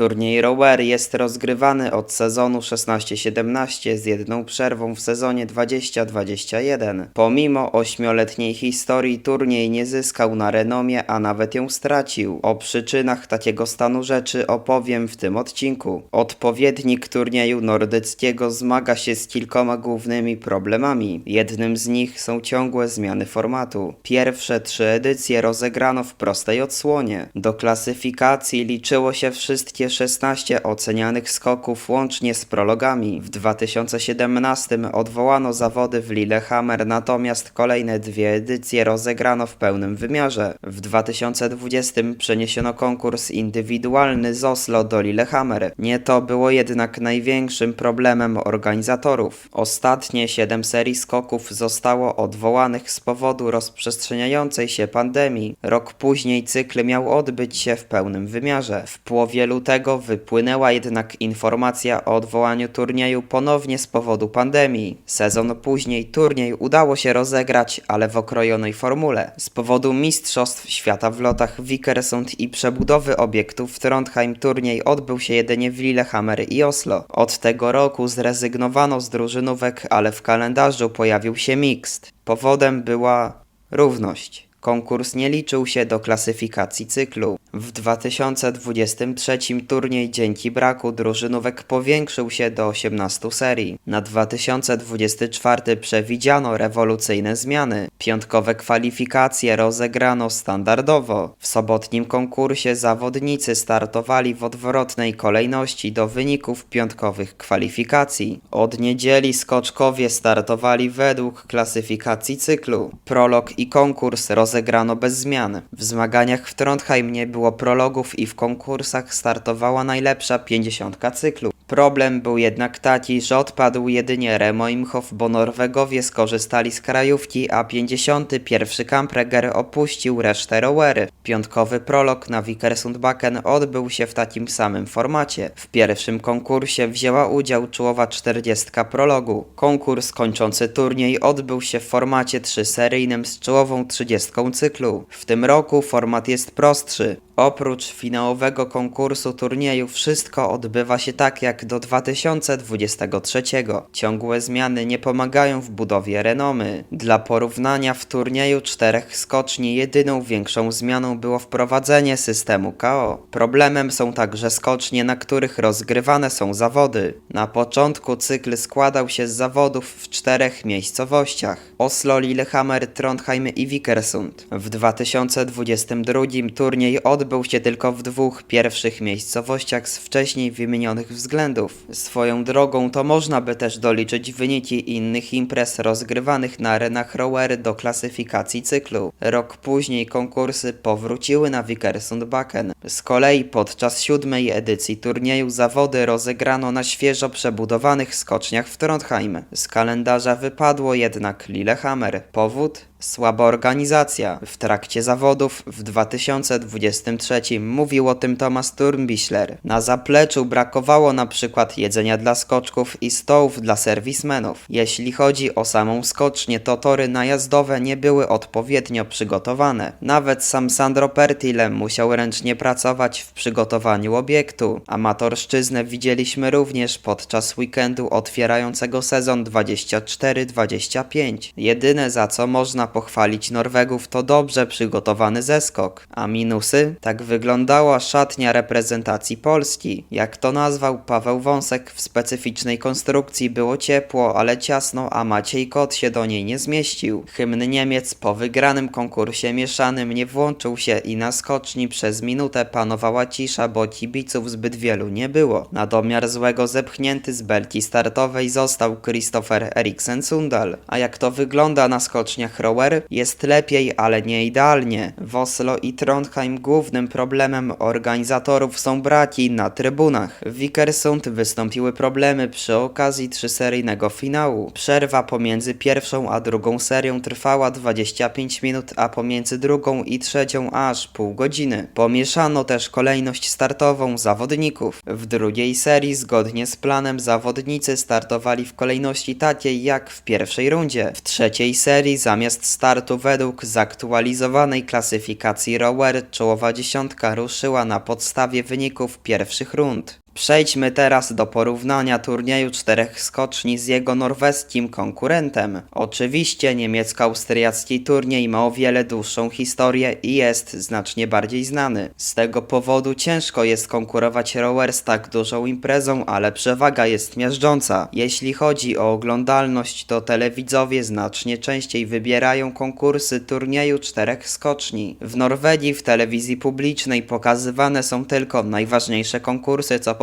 Turniej rower jest rozgrywany od sezonu 16-17 z jedną przerwą w sezonie 20-21. Pomimo ośmioletniej historii turniej nie zyskał na renomie, a nawet ją stracił. O przyczynach takiego stanu rzeczy opowiem w tym odcinku. Odpowiednik turnieju nordyckiego zmaga się z kilkoma głównymi problemami. Jednym z nich są ciągłe zmiany formatu. Pierwsze trzy edycje rozegrano w prostej odsłonie. Do klasyfikacji liczyło się wszystkie 16 ocenianych skoków łącznie z prologami. W 2017 odwołano zawody w Lillehammer, natomiast kolejne dwie edycje rozegrano w pełnym wymiarze. W 2020 przeniesiono konkurs indywidualny z Oslo do Lillehammer. Nie to było jednak największym problemem organizatorów. Ostatnie 7 serii skoków zostało odwołanych z powodu rozprzestrzeniającej się pandemii. Rok później cykl miał odbyć się w pełnym wymiarze. W połowie lutego wypłynęła jednak informacja o odwołaniu turnieju ponownie z powodu pandemii. Sezon później turniej udało się rozegrać, ale w okrojonej formule. Z powodu Mistrzostw Świata w lotach Vikersund i przebudowy obiektów w Trondheim turniej odbył się jedynie w Lillehammer i Oslo. Od tego roku zrezygnowano z drużynówek, ale w kalendarzu pojawił się mixed. Powodem była równość. Konkurs nie liczył się do klasyfikacji cyklu. W 2023 turniej dzięki braku drużynówek powiększył się do 18 serii. Na 2024 przewidziano rewolucyjne zmiany. Piątkowe kwalifikacje rozegrano standardowo. W sobotnim konkursie zawodnicy startowali w odwrotnej kolejności do wyników piątkowych kwalifikacji. Od niedzieli skoczkowie startowali według klasyfikacji cyklu. Prolog i konkurs rozegrano bez zmian. W zmaganiach w Trondheim nie było prologów i w konkursach startowała najlepsza pięćdziesiątka cyklu. Problem był jednak taki, że odpadł jedynie Remo Imhoff, bo Norwegowie skorzystali z krajówki, a 51. Kampreger opuścił resztę rowery. Piątkowy prolog na Vikersundbakken odbył się w takim samym formacie. W pierwszym konkursie wzięła udział czołowa 40 prologu. Konkurs kończący turniej odbył się w formacie trzyseryjnym z czołową 30 cyklu. W tym roku format jest prostszy. Oprócz finałowego konkursu turnieju wszystko odbywa się tak jak do 2023. Ciągłe zmiany nie pomagają w budowie renomy. Dla porównania w turnieju czterech skoczni jedyną większą zmianą było wprowadzenie systemu KO. Problemem są także skocznie, na których rozgrywane są zawody. Na początku cykl składał się z zawodów w czterech miejscowościach. Oslo, Lillehammer, Trondheim i Vikersund. W 2022 turniej odbył się tylko w dwóch pierwszych miejscowościach z wcześniej wymienionych względów. Swoją drogą to można by też doliczyć wyniki innych imprez rozgrywanych na arenach rowery do klasyfikacji cyklu. Rok później konkursy powróciły na Vikersundbakken. Z kolei podczas siódmej edycji turnieju zawody rozegrano na świeżo przebudowanych skoczniach w Trondheim. Z kalendarza wypadło jednak Lillehammer. Powód? Słaba organizacja. W trakcie zawodów w 2023 mówił o tym Thomas Turnbichler. Na zapleczu brakowało na przykład jedzenia dla skoczków i stołów dla serwismenów. Jeśli chodzi o samą skocznię, to tory najazdowe nie były odpowiednio przygotowane. Nawet sam Sandro Pertile musiał ręcznie pracować w przygotowaniu obiektu. Amatorszczyznę widzieliśmy również podczas weekendu otwierającego sezon 24-25. Jedyne za co można pochwalić Norwegów to dobrze przygotowany zeskok. A minusy? Tak wyglądała szatnia reprezentacji Polski. Jak to nazwał Paweł Wąsek, w specyficznej konstrukcji było ciepło, ale ciasno, a Maciej Kot się do niej nie zmieścił. Hymn Niemiec po wygranym konkursie mieszanym nie włączył się i na skoczni przez minutę panowała cisza, bo kibiców zbyt wielu nie było. Na domiar złego zepchnięty z belki startowej został Christopher Eriksen Sundal. A jak to wygląda na skoczniach rower? Jest lepiej, ale nie idealnie. W Oslo i Trondheim głównym problemem organizatorów są braki na trybunach. W Vikersund wystąpiły problemy przy okazji trzyseryjnego finału. Przerwa pomiędzy pierwszą a drugą serią trwała 25 minut, a pomiędzy drugą i trzecią aż pół godziny. Pomieszano też kolejność startową zawodników. W drugiej serii zgodnie z planem zawodnicy startowali w kolejności takiej jak w pierwszej rundzie. W trzeciej serii zamiast startu według zaktualizowanej klasyfikacji rower czołowa dziesiątka ruszyła na podstawie wyników pierwszych rund. Przejdźmy teraz do porównania turnieju czterech skoczni z jego norweskim konkurentem. Oczywiście niemiecko-austriacki turniej ma o wiele dłuższą historię i jest znacznie bardziej znany. Z tego powodu ciężko jest konkurować rower z tak dużą imprezą, ale przewaga jest miażdżąca. Jeśli chodzi o oglądalność, to telewidzowie znacznie częściej wybierają konkursy turnieju czterech skoczni. W Norwegii w telewizji publicznej pokazywane są tylko najważniejsze konkursy, co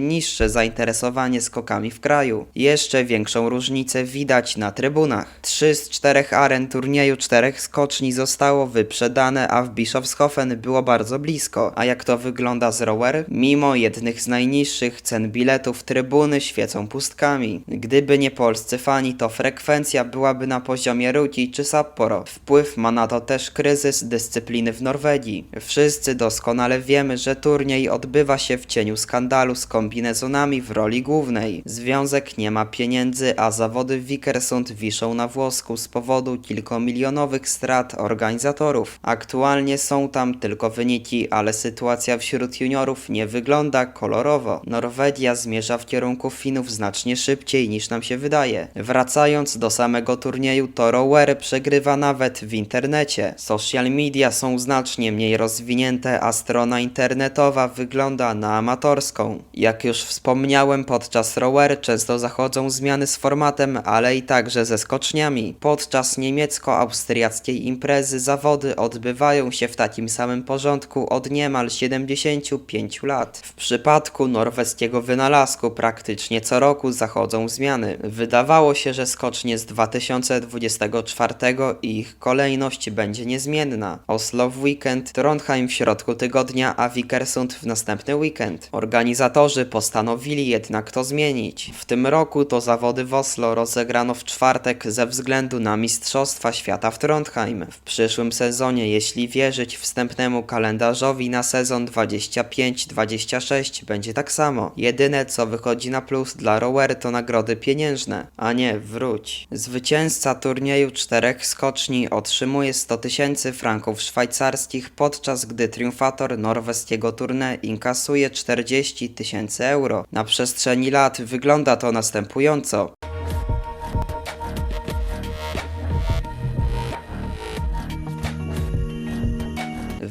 niższe zainteresowanie skokami w kraju. Jeszcze większą różnicę widać na trybunach. Trzy z czterech aren turnieju czterech skoczni zostało wyprzedane, a w Bischofshofen było bardzo blisko. A jak to wygląda z rower? Mimo jednych z najniższych cen biletów trybuny świecą pustkami. Gdyby nie polscy fani, to frekwencja byłaby na poziomie Ruki czy Sapporo. Wpływ ma na to też kryzys dyscypliny w Norwegii. Wszyscy doskonale wiemy, że turniej odbywa się w cieniu skandalu z kombinezonami w roli głównej. Związek nie ma pieniędzy, a zawody w Vikersund wiszą na włosku z powodu kilkomilionowych strat organizatorów. Aktualnie są tam tylko wyniki, ale sytuacja wśród juniorów nie wygląda kolorowo. Norwegia zmierza w kierunku Finów znacznie szybciej niż nam się wydaje. Wracając do samego turnieju, to rower przegrywa nawet w internecie. Social media są znacznie mniej rozwinięte, a strona internetowa wygląda na amatorską. Jak już wspomniałem, podczas rower często zachodzą zmiany z formatem, ale i także ze skoczniami. Podczas niemiecko-austriackiej imprezy zawody odbywają się w takim samym porządku od niemal 75 lat. W przypadku norweskiego wynalazku praktycznie co roku zachodzą zmiany. Wydawało się, że skocznie z 2024 i ich kolejność będzie niezmienna. Oslo w weekend, Trondheim w środku tygodnia, a Vikersund w następny weekend. Organizatorzy postanowili jednak to zmienić. W tym roku to zawody w Oslo rozegrano w czwartek ze względu na Mistrzostwa Świata w Trondheim. W przyszłym sezonie, jeśli wierzyć wstępnemu kalendarzowi na sezon 25-26 będzie tak samo. Jedyne co wychodzi na plus dla rower to nagrody pieniężne, a nie wróć. Zwycięzca turnieju czterech skoczni otrzymuje 100 tysięcy franków szwajcarskich, podczas gdy triumfator norweskiego tournée inkasuje 40 tysięcy euro. Na przestrzeni lat wygląda to następująco.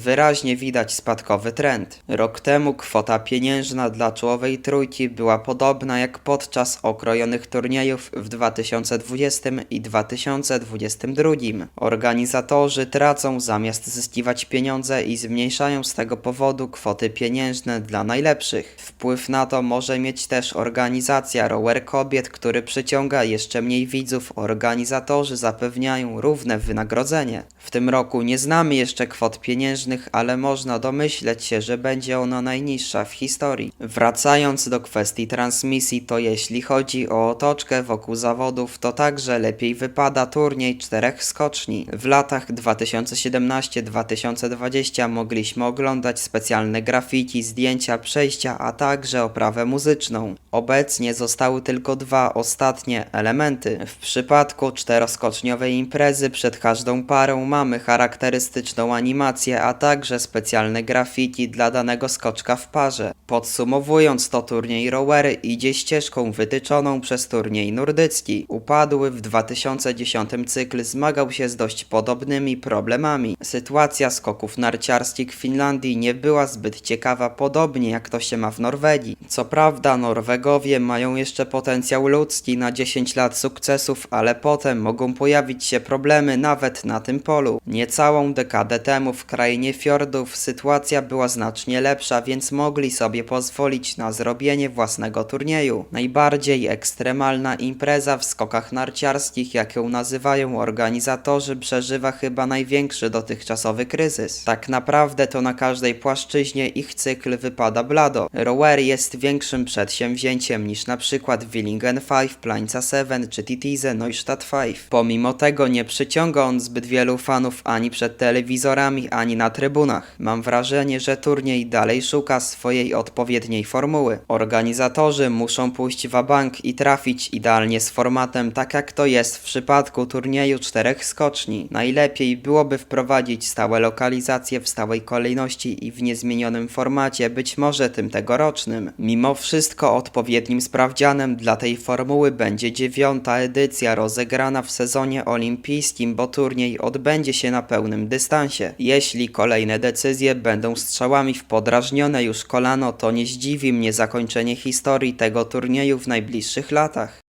Wyraźnie widać spadkowy trend. Rok temu kwota pieniężna dla czołowej trójki była podobna jak podczas okrojonych turniejów w 2020 i 2022. Organizatorzy tracą zamiast zyskiwać pieniądze i zmniejszają z tego powodu kwoty pieniężne dla najlepszych. Wpływ na to może mieć też organizacja Rower Kobiet, który przyciąga jeszcze mniej widzów. Organizatorzy zapewniają równe wynagrodzenie. W tym roku nie znamy jeszcze kwot pieniężnych, ale można domyśleć się, że będzie ona najniższa w historii. Wracając do kwestii transmisji, to jeśli chodzi o otoczkę wokół zawodów, to także lepiej wypada turniej czterech skoczni. W latach 2017-2020 mogliśmy oglądać specjalne graffiti, zdjęcia, przejścia, a także oprawę muzyczną. Obecnie zostały tylko dwa ostatnie elementy. W przypadku czteroskoczniowej imprezy przed każdą parą mamy charakterystyczną animację, a także specjalne graffiti dla danego skoczka w parze. Podsumowując to turniej rowery idzie ścieżką wytyczoną przez turniej nordycki. Upadły w 2010 cykl zmagał się z dość podobnymi problemami. Sytuacja skoków narciarskich w Finlandii nie była zbyt ciekawa, podobnie jak to się ma w Norwegii. Co prawda Norwegowie mają jeszcze potencjał ludzki na 10 lat sukcesów, ale potem mogą pojawić się problemy nawet na tym polu. Niecałą dekadę temu w krainie fiordów sytuacja była znacznie lepsza, więc mogli sobie pozwolić na zrobienie własnego turnieju. Najbardziej ekstremalna impreza w skokach narciarskich, jak ją nazywają organizatorzy, przeżywa chyba największy dotychczasowy kryzys. Tak naprawdę to na każdej płaszczyźnie ich cykl wypada blado. Rower jest większym przedsięwzięciem niż na przykład Willingen 5, Plańca 7 czy Titize Neustadt 5. Pomimo tego nie przyciąga on zbyt wielu fanów ani przed telewizorami, ani na trybunach. Mam wrażenie, że turniej dalej szuka swojej odpowiedniej formuły. Organizatorzy muszą pójść w bank i trafić idealnie z formatem, tak jak to jest w przypadku turnieju czterech skoczni. Najlepiej byłoby wprowadzić stałe lokalizacje w stałej kolejności i w niezmienionym formacie, być może tym tegorocznym. Mimo wszystko odpowiednim sprawdzianem dla tej formuły będzie dziewiąta edycja rozegrana w sezonie olimpijskim, bo turniej odbędzie się na pełnym dystansie. Jeśli kolejne decyzje będą strzałami w podrażnione już kolano, to nie zdziwi mnie zakończenie historii tego turnieju w najbliższych latach.